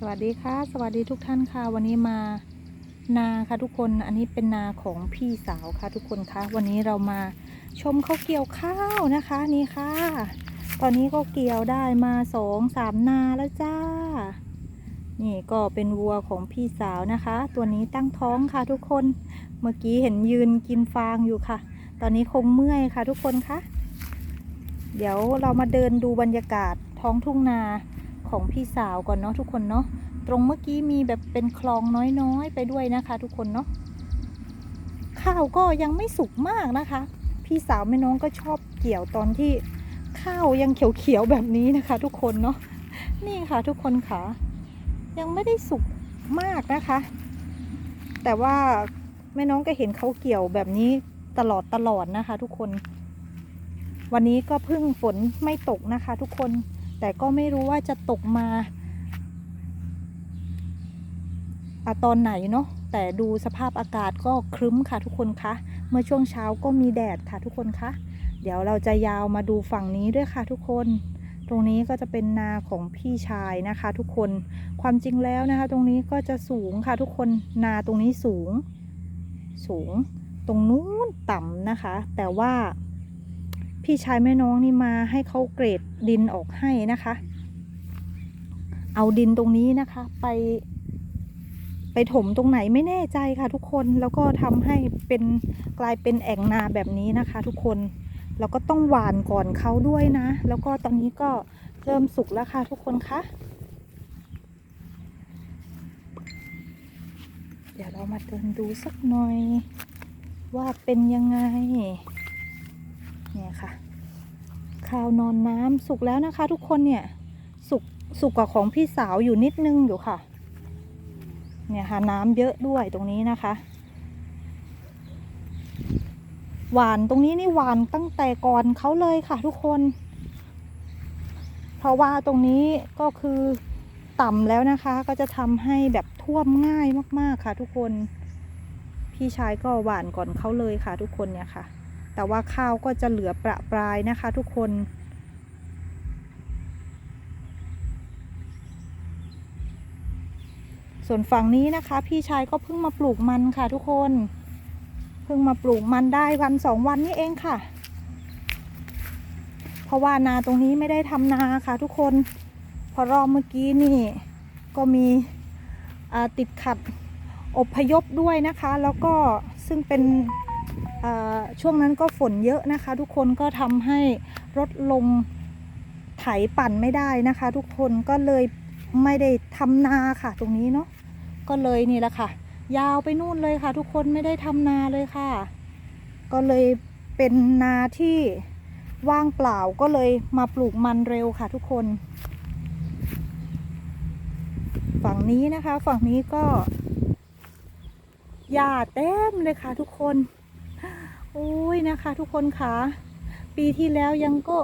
สวัสดีค่ะ สวัสดีทุกท่านค่ะ วันนี้มานาค่ะทุกคนอันนี้เป็นนาของพี่สาวค่ะทุกคนคะวันนี้เรามาชมเขาเกี่ยวข้าวนะคะนี่ค่ะ ตอนนี้ก็เกี่ยวได้มาสองสามนาแล้วจ้า นี่ก็เป็นวัวของพี่สาวนะคะ ตัวนี้ตั้งท้องค่ะทุกคนเมื่อกี้เห็นยืนกินฟางอยู่ค่ะ ตอนนี้คงเมื่อยค่ะทุกคนคะเดี๋ยวเรามาเดินดูบรรยากาศท้องทุ่งนา ของพี่สาวก่อนเนาะทุกคนเนาะตรงเมื่อกี้มีแบบเป็นคลองน้อยๆ ไปด้วยนะคะ ทุกคนเนาะข้าวก็ยังไม่สุกมากนะคะ พี่สาวแม่น้องก็ชอบเกี่ยวตอนที่ข้าวยังเขียวๆแบบนี้นะคะ ทุกคนเนาะนี่ค่ะทุกคนค่ะ ยังไม่ได้สุกมากนะคะ แต่ว่าแม่น้องก็เห็นเขาเกี่ยวแบบนี้ตลอดตลอดนะคะ ทุกคน วันนี้ก็เพิ่งฝนไม่ตกนะคะ ทุกคน แต่ก็ไม่รู้ว่าจะตกมาอะตอนไหนเนาะแต่ดูสภาพอากาศก็ครึ้มค่ะทุกคนคะเมื่อช่วงเช้าก็มีแดดค่ะทุกคนคะเดี๋ยวเราจะยาวมาดูฝั่งนี้ด้วยค่ะทุกคน ตรงนี้ก็จะเป็นนาของพี่ชายนะคะ ทุกคนความจริงแล้วนะคะ ตรงนี้ก็จะสูงค่ะทุกคนนาตรงนี้สูง สูง ตรงนู้นต่ำนะคะ แต่ว่า พี่ชายแม่น้องนี่มาให้เขาเกรดดินออกให้นะคะ เอาดินตรงนี้นะคะ ไป ไปถมตรงไหนไม่แน่ใจค่ะ ทุกคนแล้วก็ทำให้เป็นกลายเป็นแอ่งนาแบบนี้นะคะ ทุกคนแล้วก็ต้องหวานก่อนเขาด้วยนะ แล้วก็ตอนนี้ก็เริ่มสุกแล้วค่ะ ทุกคนคะเดี๋ยวเรามาเดินดูสักหน่อย ว่าเป็นยังไง เนี่ยค่ะข้าวนอนน้ำสุกแล้วนะคะ ทุกคนเนี่ยสุกสุกกว่าของพี่สาวอยู่นิดนึงอยู่ค่ะ เนี่ยค่ะน้ำเยอะด้วยตรงนี้นะคะ หวานตรงนี้นี่หวานตั้งแต่ก่อนเขาเลยค่ะ ทุกคน เพราะว่าตรงนี้ก็คือต่ำแล้วนะคะ ก็จะทำให้แบบท่วมง่ายมากๆค่ะ ทุกคน พี่ชายก็หวานก่อนเขาเลยค่ะ ทุกคนเนี่ยค่ะ แต่ว่าข้าวก็จะเหลือประปรายนะคะทุกคน ส่วนฝั่งนี้นะคะ พี่ชายก็เพิ่งมาปลูกมันค่ะทุกคน เพิ่งมาปลูกมันได้วันสองวันนี้เองค่ะ เพราะว่านาตรงนี้ไม่ได้ทำนาค่ะทุกคน พอรอบเมื่อกี้นี่ ก็มีติดขัดอพยพด้วยนะคะ แล้วก็ซึ่งเป็น ช่วงนั้นก็ฝนเยอะนะคะ ทุกคนก็ทำให้รถลงไถปั่นไม่ได้นะคะ ทุกคนก็เลยไม่ได้ทำนาค่ะ ตรงนี้เนาะก็เลยนี่แหละค่ะ ยาวไปนู่นเลยค่ะ ทุกคนไม่ได้ทำนาเลยค่ะ ก็เลยเป็นนาที่ว่างเปล่าก็เลยมาปลูกมันเร็วค่ะ ทุกคน ฝั่งนี้นะคะ ฝั่งนี้ก็หญ้าเต็มเลยค่ะ ทุกคน อ้ยนะคะ ทุกคนคะปีที่แล้วยังก็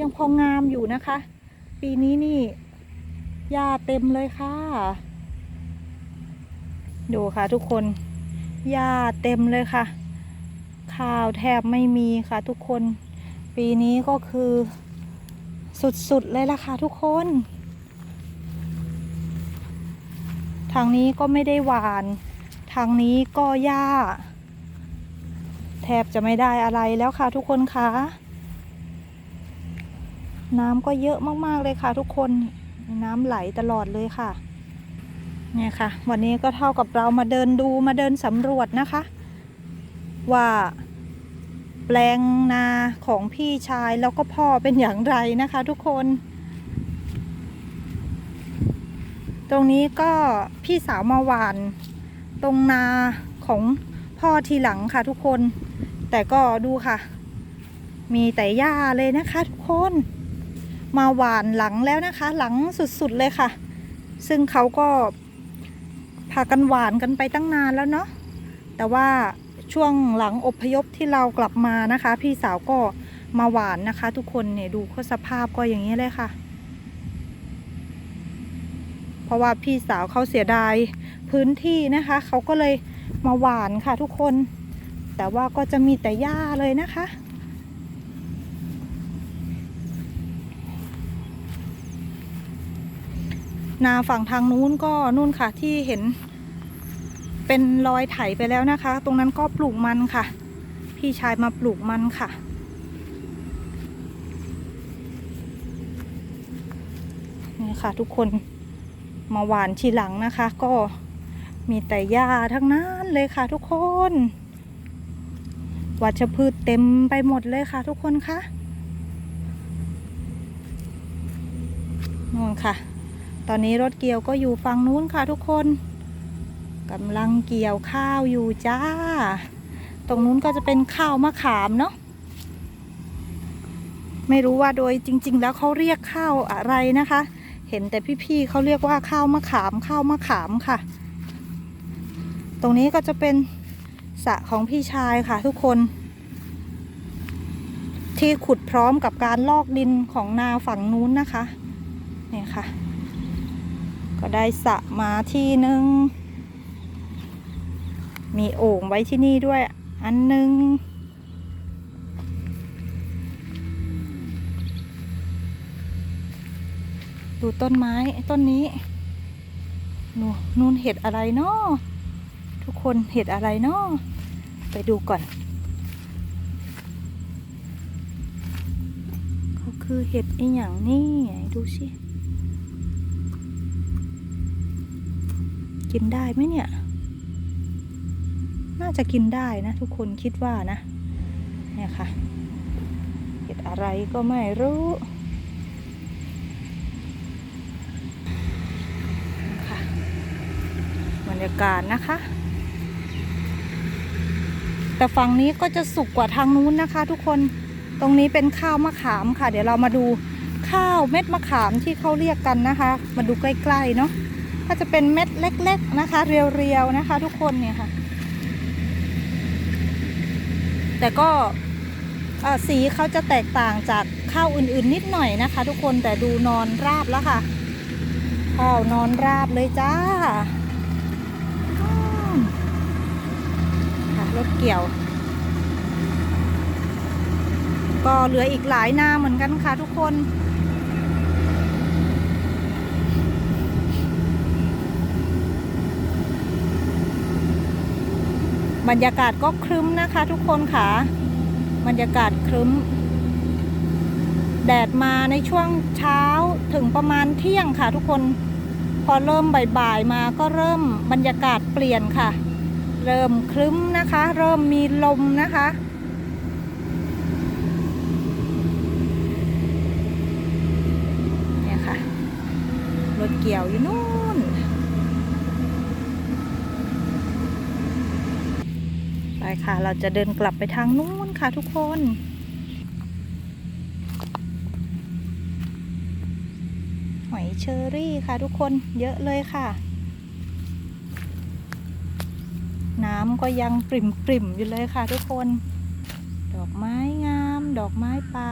ยังพองามอยู่นะคะ ปีนี้นี่หญ้าเต็มเลยค่ะ ดูค่ะทุกคนหญ้าเต็มเลยค่ะ ข้าวแทบไม่มีค่ะทุกคน ปีนี้ก็คือสุดๆเลยล่ะค่ะทุกคน ทางนี้ก็ไม่ได้หวาน ทางนี้ก็หญ้า แทบจะไม่ได้อะไรแล้วค่ะทุกคนคะน้ำก็เยอะมากๆเลยค่ะ ทุกคนน้ำไหลตลอดเลยค่ะ เนี่ยค่ะ วันนี้ก็เท่ากับเรามาเดินดูมาเดินสำรวจนะคะ ว่าแปลงนาของพี่ชายแล้วก็พ่อเป็นอย่างไรนะคะ ทุกคน ตรงนี้ก็พี่สาวมาหวาน ตรงนาของพ่อทีหลังค่ะทุกคน แต่ก็ดูค่ะ มีแต่หญ้าเลยนะคะทุกคน มาหวานหลังแล้วนะคะ หลังสุดๆเลยค่ะ ซึ่งเขาก็พากันหวานกันไปตั้งนานแล้วเนาะแต่ว่าช่วงหลังอพยพที่เรากลับมานะคะ พี่สาวก็มาหวานนะคะ ทุกคนเนี่ยดูสภาพก็อย่างนี้เลยค่ะ เพราะว่าพี่สาวเขาเสียดายพื้นที่นะคะ เขาก็เลยมาหวานค่ะทุกคน แต่ว่าก็จะมีแต่หญ้าเลยนะคะ นาฝั่งทางนู้นก็นู่นค่ะที่เห็น เป็นรอยไถไปแล้วนะคะ ตรงนั้นก็ปลูกมันค่ะ พี่ชายมาปลูกมันค่ะนี่ค่ะทุกคนมาหวานทีหลังนะคะ ก็มีแต่หญ้าทั้งนั้นเลยค่ะทุกคน วัชพืชเต็มไปหมดเลยค่ะ ทุกคนคะนู่นค่ะ ตอนนี้รถเกี่ยวก็อยู่ฝั่งนู้นค่ะทุกคนกำลังเกี่ยวข้าวอยู่จ้า ตรงนู้นก็จะเป็นข้าวมะขามเนาะ ไม่รู้ว่าโดยจริง ๆ แล้วเขาเรียกข้าวอะไรนะคะ เห็นแต่พี่ๆเขาเรียกว่าข้าวมะขามข้าวมะขามค่ะ ตรงนี้ก็จะเป็น สระของพี่ชายค่ะทุกคน ที่ขุดพร้อมกับการลอกดินของนาฝั่งนู้นนะคะเนี่ยค่ะ ก็ได้สระมาที่หนึ่งมีโอ่งไว้ที่นี่ด้วย อันหนึ่งดูต้นไม้ต้นนี้ นูนนู่นเห็ดอะไรเนาะ ทุกคนเห็ดอะไรเนาะไปดูก่อน เขาคือเห็ดไอหย่างนี่ไหนดูสิกินได้ไหมเนี่ย น่าจะกินได้นะ ทุกคนคิดว่านะ เนี่ยค่ะ เห็ดอะไรก็ไม่รู้บรรยากาศนะคะ แต่ฝั่งนี้ก็จะสุกกว่าทางนู้นนะคะ ทุกคนตรงนี้เป็นข้าวมะขามค่ะ เดี๋ยวเรามาดูข้าวเม็ดมะขามที่เขาเรียกกันนะคะ มาดูใกล้ๆเนาะก็จะเป็นเม็ดเล็ก ๆนะคะ เรียวๆนะคะ ทุกคนเนี่ยค่ะ แต่ก็สีเขาจะแตกต่างจากข้าวอื่นๆ นิดหน่อยนะคะ ทุกคนแต่ดูนอนราบแล้วค่ะข้าวนอนราบเลยจ้าอืมค่ะ รถเกี่ยว ก็เหลืออีกหลายนาเหมือนกันค่ะทุกคนบรรยากาศก็ครึ้มนะคะทุกคนค่ะ บรรยากาศครึ้ม แดดมาในช่วงเช้าถึงประมาณเที่ยงค่ะทุกคน พอเริ่มบ่ายๆมาก็เริ่มบรรยากาศเปลี่ยนค่ะ เริ่มครึ้มนะคะ เริ่มมีลมนะคะ เนี่ยค่ะ รถเกี่ยวอยู่นู่นไปค่ะ เราจะเดินกลับไปทางนู้นค่ะทุกคนหอยเชอรี่ค่ะทุกคนเยอะเลยค่ะ น้ำก็ยังปริ่มปริมอยู่เลยค่ะทุกคน ดอกไม้งาม ดอกไม้ป่า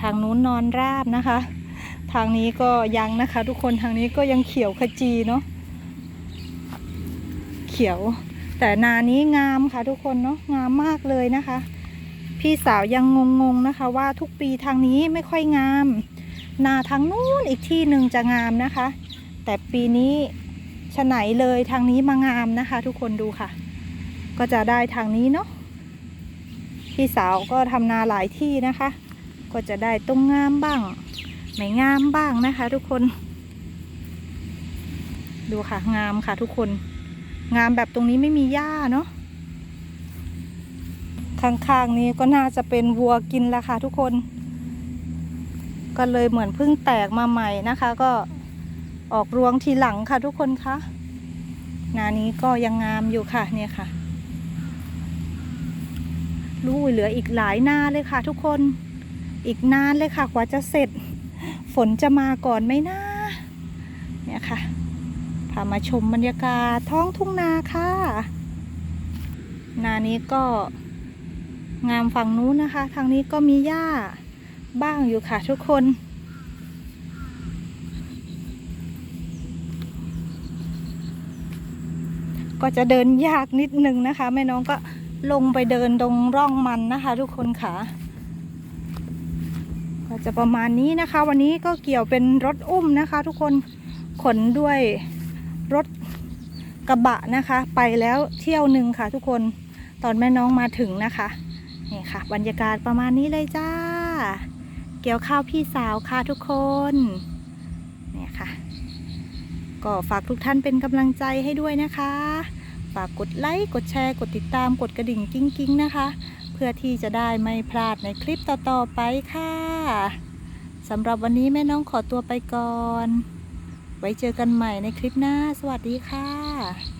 ทางนู้นนอนราบนะคะ ทางนี้ก็ยังนะคะ ทุกคนทางนี้ก็ยังเขียวขจีเนาะเขียว แต่นานี้งามค่ะทุกคนเนาะงามมากเลยนะคะ พี่สาวยังงงๆนะคะ ว่าทุกปีทางนี้ไม่ค่อยงาม นาทางนู้นอีกที่หนึ่งจะงามนะคะ แต่ปีนี้ ฉไหนเลยทางนี้มางามนะคะ ทุกคนดูค่ะ ก็จะได้ทางนี้เนาะพี่สาวก็ทำนาหลายที่นะคะ ก็จะได้ตรงงามบ้าง ไม่งามบ้างนะคะ ทุกคน ดูค่ะงามค่ะทุกคน งามแบบตรงนี้ไม่มีหญ้าเนาะข้างๆนี้ก็น่าจะเป็นวัวกินละค่ะทุกคน ก็เลยเหมือนเพิ่งแตกมาใหม่นะคะ ก็ ออกรวงทีหลังค่ะทุกคนคะนานี้ก็ยังงามอยู่ค่ะเนี่ยค่ะรู้เหลืออีกหลายนาเลยค่ะ ทุกคนอีกนานเลยค่ะกว่าจะเสร็จ ฝนจะมาก่อนไหมนะเนี่ยค่ะพามาชมบรรยากาศท้องทุ่งนาค่ะนานี้ก็งามฝั่งนู้นนะคะ ทางนี้ก็มีหญ้าบ้างอยู่ค่ะทุกคน ก็จะเดินยากนิดนึงนะคะ แม่น้องก็ลงไปเดินตรงร่องมันนะคะ ทุกคนค่ะก็จะประมาณนี้นะคะ วันนี้ก็เกี่ยวเป็นรถอุ้มนะคะ ทุกคนขนด้วยรถกระบะนะคะ ไปแล้วเที่ยวหนึ่งค่ะ ทุกคนตอนแม่น้องมาถึงนะคะนี่ค่ะ บรรยากาศประมาณนี้เลยจ้า เกี่ยวข้าวพี่สาวค่ะทุกคนเนี่ยค่ะ ก็ฝากทุกท่านเป็นกำลังใจให้ด้วยนะคะ ฝากกดไลค์กดแชร์ กดติดตามกดกระดิ่งกิ้งๆนะคะ เพื่อที่จะได้ไม่พลาดในคลิปต่อๆไปค่ะสำหรับวันนี้แม่น้องขอตัวไปก่อน ไว้เจอกันใหม่ในคลิปหน้า สวัสดีค่ะ